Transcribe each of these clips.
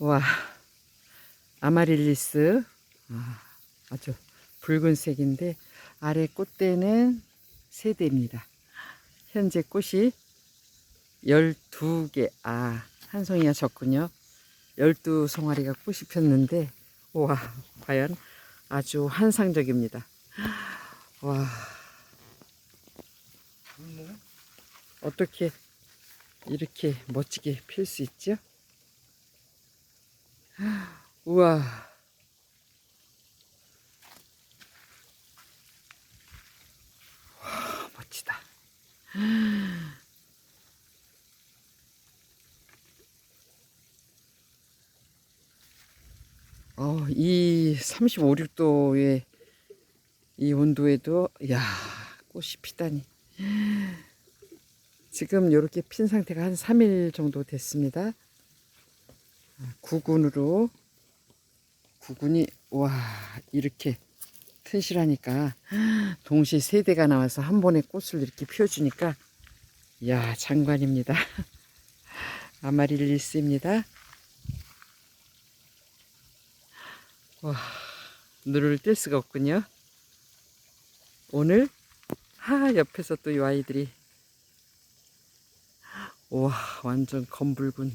와, 아마릴리스. 아, 아주 붉은색인데, 아래 꽃대는 세대입니다 현재 꽃이 12개, 아, 한 송이가 적군요. 12송아리가 꽃이 폈는데, 와, 과연 아주 환상적입니다. 와, 어떻게 이렇게 멋지게 필 수 있죠? 우와. 와, 멋지다. 어, 이 35, 6도의 이 온도에도, 야 꽃이 피다니. 지금 이렇게 핀 상태가 한 3일 정도 됐습니다. 구근으로 구근이 와 이렇게 튼실하니까 동시에 세 대가 나와서 한 번에 꽃을 이렇게 피워주니까 야 장관입니다. 아마릴리스입니다. 와 눈을 뗄 수가 없군요. 오늘 하 옆에서 또 이 아이들이 와 완전 검붉은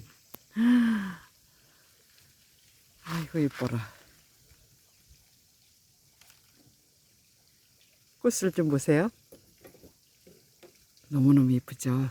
아이고 이뻐라 꽃을 좀 보세요. 너무너무 이쁘죠